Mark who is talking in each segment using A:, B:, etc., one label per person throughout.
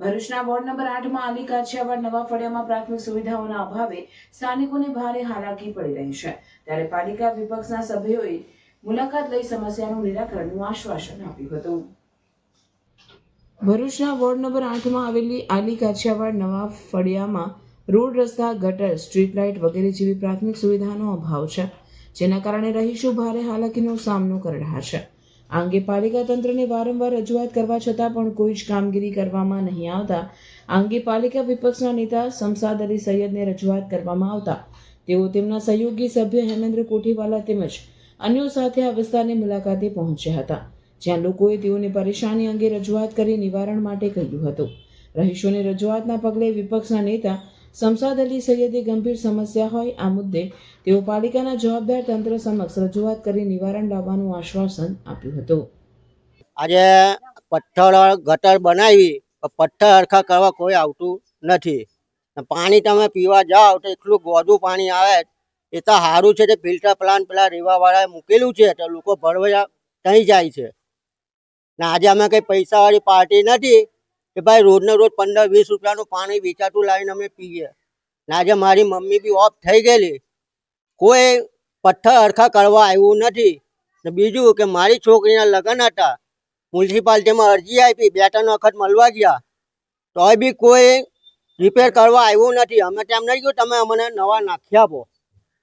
A: ભરૂચના ward number આઠમાં આલી કાછિયાવાડ નવા ફળિયામાં પ્રાથમિક સુવિધાઓના અભાવે સ્થાનિકોને ભારે હાલાકી પડી રહી છે. ત્યારે પાલિકા વિપક્ષના સભ્યોએ મુલાકાત લઈ સમસ્યાનું નિરાકરણનું આશ્વાસન આપ્યું હતું. ભરૂચના વોર્ડ નંબર આઠમાં આવેલી આલી કાછિયાવાડ નવા ફળિયામાં રોડ રસ્તા, ગટર, સ્ટ્રીટ લાઇટ વગેરે જેવી પ્રાથમિક સુવિધાનો અભાવ છે, જેના કારણે રહીશો ભારે હાલાકીનો સામનો કરી રહ્યા છે. આ અંગે પાલિકા તંત્રને વારંવાર રજૂઆત કરવા છતાં પણ કોઈ જ કામગીરી કરવામાં નહીં આવતા. આ અંગે પાલિકા વિપક્ષના નેતા શમસાદ અલી સૈયદને રજૂઆત કરવામાં આવતા. તેઓ તેમના સહયોગી સભ્ય હેમેન્દ્ર કોઠીવાલા તેમજ અન્યો સાથે આ વિસ્તારની મુલાકાતે પહોંચ્યા હતા, જ્યાં લોકોએ તેઓની પરેશાની અંગે રજૂઆત કરી નિવારણ માટે કહ્યું હતું. રહીશોની રજૂઆતના પગલે વિપક્ષના નેતા શમસાદ અલી સૈયદે ગંભીર સમસ્યા હોય આ મુદ્દે તેઓ પાલિકાના જવાબદાર તંત્ર સમક્ષ રજૂઆત કરી નિવારણ લાવવાનું આશ્વાસન આપ્યું હતું.
B: આજે પથ્થર ગટર બનાવી પથ્થર હરખા કરવા કોઈ આવતું નથી. પાણી તમે પીવા જાઓ તો એટલું ગોદું પાણી આવે, એ તો સારું છે તે ફિલ્ટર પ્લાન્ટ પેલા રેવાવાળાએ મૂકેલું છે, તો લોકો ભરવા ત્યાં જાય છે. ને આજે અમે કંઈ પૈસાવાળી પાર્ટી નથી કે ભાઈ, રોજને રોજ પંદર વીસ રૂપિયાનું પાણી વેચાતું લાવીને અમે પીએ. આજે મારી મમ્મી બી ઓફ થઈ ગયેલી. કોઈ પથ્થર હરખા કરવા આવ્યું નથી. ને બીજું કે મારી છોકરીના લગ્ન હતા. મ્યુનિસિપાલિટીમાં અરજી આપી, બે ત્રણ વખત મળવા ગયા. તોય બી કોઈ રિપેર કરવા આવ્યું નથી. અમે તેમ નહીં ગયું તમે અમને નવા નાખી આપો.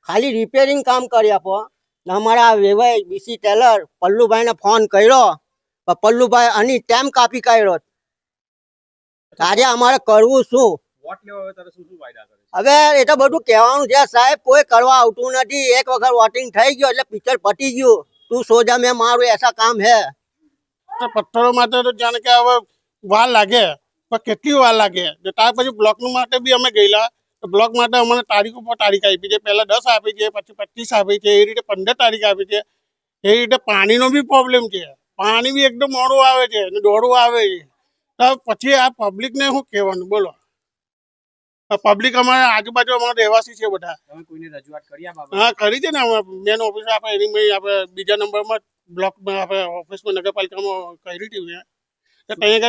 B: ખાલી રિપેરિંગ કામ કરી આપો. અમારા વેવાય બીસી ટેલર, પલ્લુભાઈને ફોન કર્યો. પલ્લુભાઈ આની ટાઈમ કાપી કાઢ્યો. આજે અમારે કરવું શું?
C: વોટ લેવા આવે ત્યારે શું શું વાયદા કરે છે?
B: હવે એ તો બધું કહેવાનું છે સાહેબ કોઈ કરવા આવતું નથી. એક વખત વોટિંગ થઈ ગયો એટલે પિક્ચર પતી ગયું. તું સોજા મેં મારું એસા કામ હે.
D: પથ્થરો માટે તો જાણે કે હવે વાર લાગે પણ કેટલી વાર લાગે? તો ત્યાર પછી બ્લોકનું માટે બી અમે ગયેલા. તો બ્લોક માટે અમને તારીખ ઉપર તારીખ આપી છે. પહેલાં દસ આપી છે પછી પચીસ આપી છે. એ રીતે પંદર તારીખ આપી છે. એ રીતે પાણીનો બી પ્રોબ્લેમ છે. પાણી બી એકદમ મોડું આવે છે અને દોડું આવે છે. તો પછી આ પબ્લિકને શું કહેવાનું? બોલો. પબ્લિક અમારા આજુબાજુ અમારા રહેવાસી છે બધા. હા કરી છે ને મેન ઓફિસ આપણે એની આપણે બીજા નંબરમાં બ્લોકમાં આપણે ઓફિસમાં નગરપાલિકામાં કરી હતી મેં. તો ત્યાં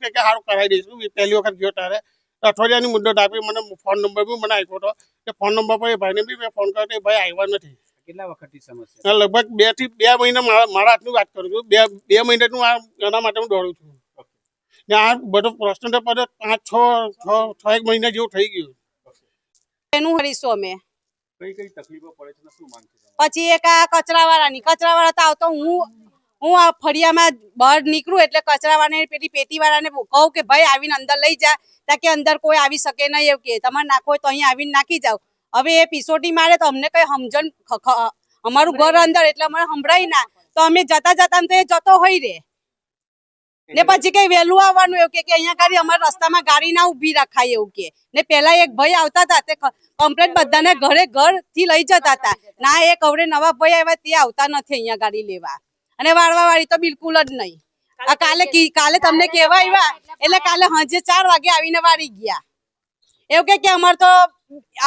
D: કે સારું કરાવી દઈશું. પહેલી વખત ગયો તારે અઠવાડિયાની મુદ્દત આપી મને ફોન નંબર બી મને આપ્યો હતો. કે ફોન નંબર પર એ ભાઈને બી મેં ફોન કર્યો એ ભાઈ આવ્યા નથી.
C: કેટલા વખતની સમસ્યા?
D: લગભગ બેથી બે મહિના મારા મારા હાથની વાત કરું છું. બે બે મહિનાનું આ એના માટે હું દોડું છું. આ બધો પ્રશ્ન તો પડે પાંચ છ છ એક મહિના જેવું થઈ ગયું.
E: એનું હરીશું અમે.
C: કઈ કઈ તકલીફો પડે છે ને શું માંગ
E: પછી એક આ કચરાવાળાની કચરાવાળા તો આવતો હું હું આ ફળિયામાં બહાર નીકળું એટલે કચરાવાળાને પેલી પેટીવાળાને કહું કે ભાઈ આવીને અંદર લઈ જા તાકે અંદર કોઈ આવી શકે નહીં એવું કે. તમારે નાખો તો અહીં આવીને નાખી જાઓ. હવે એ પીસોટી મારે તો અમને કઈ સમજણ અમારું ઘર અંદર એટલે અમારે સંભળાય ના. તો અમે જતા જતા તો એ જતો હોય રે. ને પછી કઈ વહેલું આવવાનું એવું કે અહીંયા ગાડી અમારા રસ્તામાં ગાડી ના ઊભી રખાય એવું કે. ને પેલા એક ભાઈ આવતા હતા તે કમ્પ્લેટ બધાને ઘરે ઘરથી લઈ જતા હતા. ના એક હવે નવા ભાઈ આવ્યા તે આવતા નથી અહીંયા ગાડી લેવા. અને વાળવા વાળી તો બિલકુલ જ નહીં. આ કાલે કાલે તમને કેવા આવ્યા એટલે કાલે સાંજે ચાર વાગે આવીને વાળી ગયા. એવું કે કે અમારે તો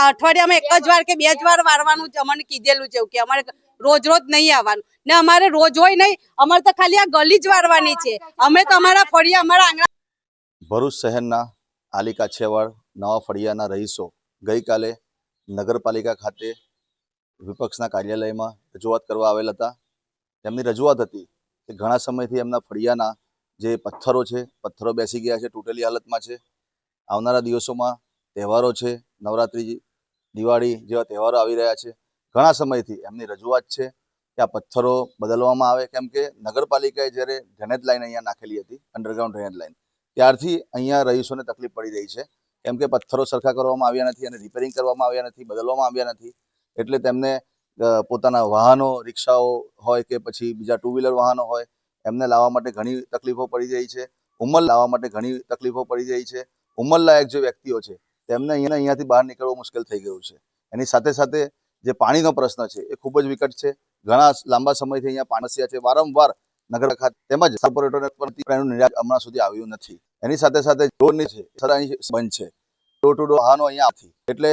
E: અઠવાડિયામાં એક જ વાર કે બે જ વાર વાળવાનું અમને કીધેલું છે એવું કે અમારે રોજ રોજ નહીં આવવાનું. ને અમારે રોજ હોય નહીં, અમારે તો ખાલી આ ગલી જ વારવાની છે. અમે તો અમારા ફળિયા, અમારા આંગણા
F: ભરૂચ શહેરના આલી કાછિયાવાડ નવા ફળિયાના રહીશો ગઈકાલે નગરપાલિકા ખાતે વિપક્ષના કાર્યાલયમાં રજૂઆત કરવા આવેલ હતા. તેમની રજૂઆત હતી કે ઘણા સમયથી એમના ફળિયાના જે પથ્થરો છે, પથ્થરો બેસી ગયા છે, તૂટેલી હાલતમાં છે. આવનારા દિવસોમાં તહેવારો છે, નવરાત્રિ, દિવાળી જેવા તહેવારો આવી રહ્યા છે. ઘણા સમયથી એમની રજૂઆત છે કે આ પથ્થરો બદલવામાં આવે. કેમ કે નગરપાલિકાએ જ્યારે ડ્રેનેજ લાઇન અહીંયા નાખેલી હતી અંડરગ્રાઉન્ડ ડ્રેનેજ લાઇન ત્યારથી અહીંયા રહીશોને તકલીફ પડી રહી છે. કેમ કે પથ્થરો સરખા કરવામાં આવ્યા નથી અને રિપેરિંગ કરવામાં આવ્યા નથી, બદલવામાં આવ્યા નથી. એટલે તેમને પોતાના વાહનો, રિક્ષાઓ હોય કે પછી બીજા ટુ વ્હીલર વાહનો હોય, એમને લાવવા માટે ઘણી તકલીફો પડી રહી છે. ઉંમર લાવવા માટે ઘણી તકલીફો પડી રહી છે. ઉંમરલાયક જે વ્યક્તિઓ છે, તેમને અહીંયા અહીંયાથી બહાર નીકળવું મુશ્કેલ થઈ ગયું છે. એની સાથે સાથે જે પાણીનો પ્રશ્ન છે એ ખૂબ જ વિકટ છે. ઘણા લાંબા સમયથી અહીંયા પાણસિયા છે. વારંવાર નગર ખાતે તેમજ કોર્પોરેટરને પણ નિરાકરણ હમણાં સુધી આવ્યું નથી. એની સાથે સાથે ડોરની છે સદા અહીં બંધ છે. ડોર ટુ ડોર વાહનો અહીંયા નથી. એટલે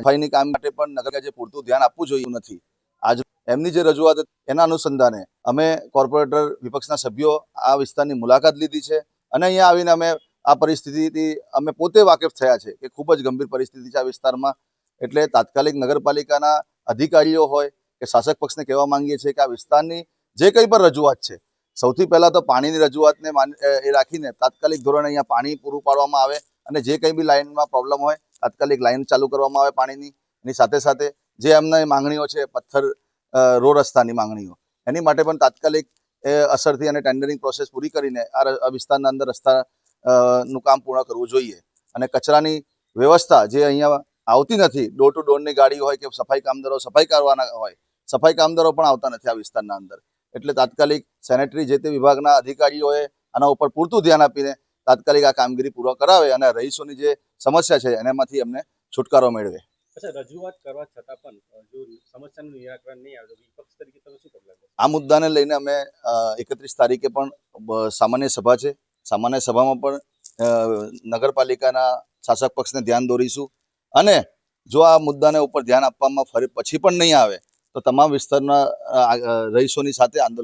F: સફાઈની કામ માટે પણ નગરપાલિકાએ પૂરતું ધ્યાન આપવું જોઈએ નથી. આજ એમની જે રજૂઆત એના અનુસંધાને અમે કોર્પોરેટર વિપક્ષના સભ્યો આ વિસ્તારની મુલાકાત લીધી છે અને અહીંયા આવીને અમે આ પરિસ્થિતિથી અમે પોતે વાકેફ થયા છે કે ખૂબ જ ગંભીર પરિસ્થિતિ છે આ વિસ્તારમાં. એટલે તાત્કાલિક નગરપાલિકાના અધિકારીઓ હોય કે શાસક પક્ષને કહેવા માંગીએ છીએ કે આ વિસ્તારની જે કંઈ પણ રજૂઆત છે, સૌથી પહેલાં તો પાણીની રજૂઆતને એ રાખીને તાત્કાલિક ધોરણે અહીંયા પાણી પૂરું પાડવામાં આવે અને જે કંઈ બી લાઇનમાં પ્રોબ્લેમ હોય, તાત્કાલિક લાઇન ચાલુ કરવામાં આવે પાણીની. એની સાથે સાથે જે એમને માંગણીઓ છે, પથ્થર રો રસ્તાની માંગણીઓ, એની માટે પણ તાત્કાલિક અસરથી અને ટેન્ડરિંગ પ્રોસેસ પૂરી કરીને આ વિસ્તારના અંદર રસ્તા નું કામ પૂર્ણ કરવું જોઈએ. અને કચરાની વ્યવસ્થા જે અહીંયા આવતી નથી. ડોર ટુ ડોરની ગાડી હોય કે સફાઈ કામદારો સફાઈ કરવાના હોય સફાઈ કામદારો પણ આવતા નથી આ વિસ્તારના અંદર. એટલે તાત્કાલિક સેનેટરી જે તે વિભાગના અધિકારીઓએ આના ઉપર પૂરતું ધ્યાન આપીને તાત્કાલિક આ કામગીરી પૂરો કરાવે અને રહીશોની જે સમસ્યા છે એનામાંથી એમને છુટકારો મેળવે.
C: રજૂઆત કરવા છતાં પણ જો સમસ્યાનું નિરાકરણ નહીં આવે વિપક્ષ તરીકે તમે શું પગલાં
F: આ મુદ્દાને લઈને અમે એકત્રીસ તારીખે પણ સામાન્ય સભા છે. સામાન્ય સભામાં પણ નગરપાલિકાના શાસક પક્ષને ધ્યાન દોરીશું. અને જો આ મુદ્દાને ઉપર ધ્યાન આપવામાં ફરી પછી પણ નહીં આવે, તો તમામ વિસ્તારના રહીશોની સાથે આંદોલન